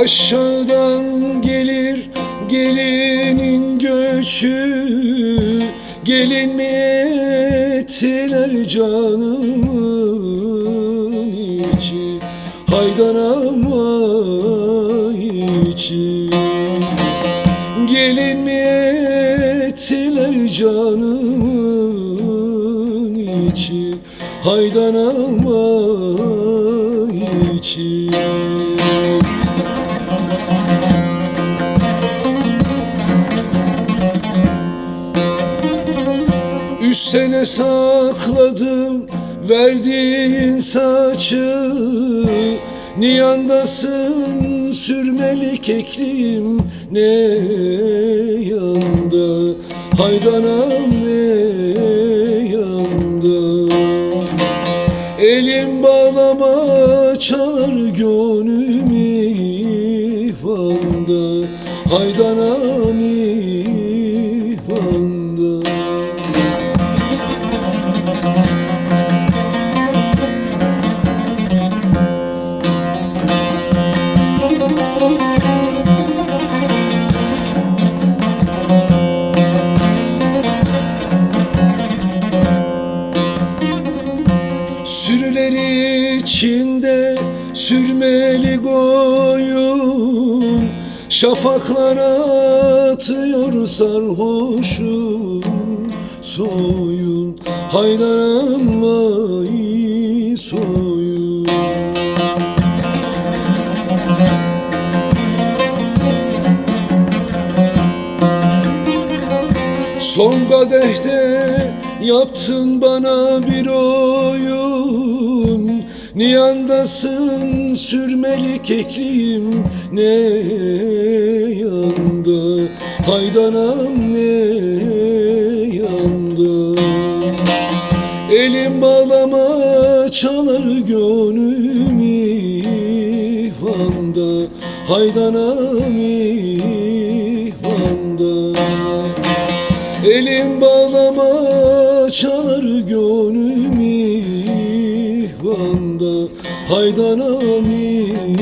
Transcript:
Aşağıdan gelir gelinin göçü Gelin mi ettiler canımın içi Haydan ama içi Gelin mi ettiler canımın içi Haydan ama içi Üç sene sakladım verdiğin saçı. Niyandasın sürmeli keklim ne yanda? Haydanam ne yanda? Elim bağlama çalar gönlüm ihvanda. Haydanam ihvanda içinde sürmeli koyun Şafaklara atıyor sarhoşum Soyun haydaram vay soyun. Son kadehte yaptın bana bir oyun Niyandasın sürmeli kekliğim ne yanda? Haydanam ne yanda? Elim bağlama çalar gönlüm ihvanda. Haydanam ihvanda. Elim bağlama çalar gönlüm Haydan amifanda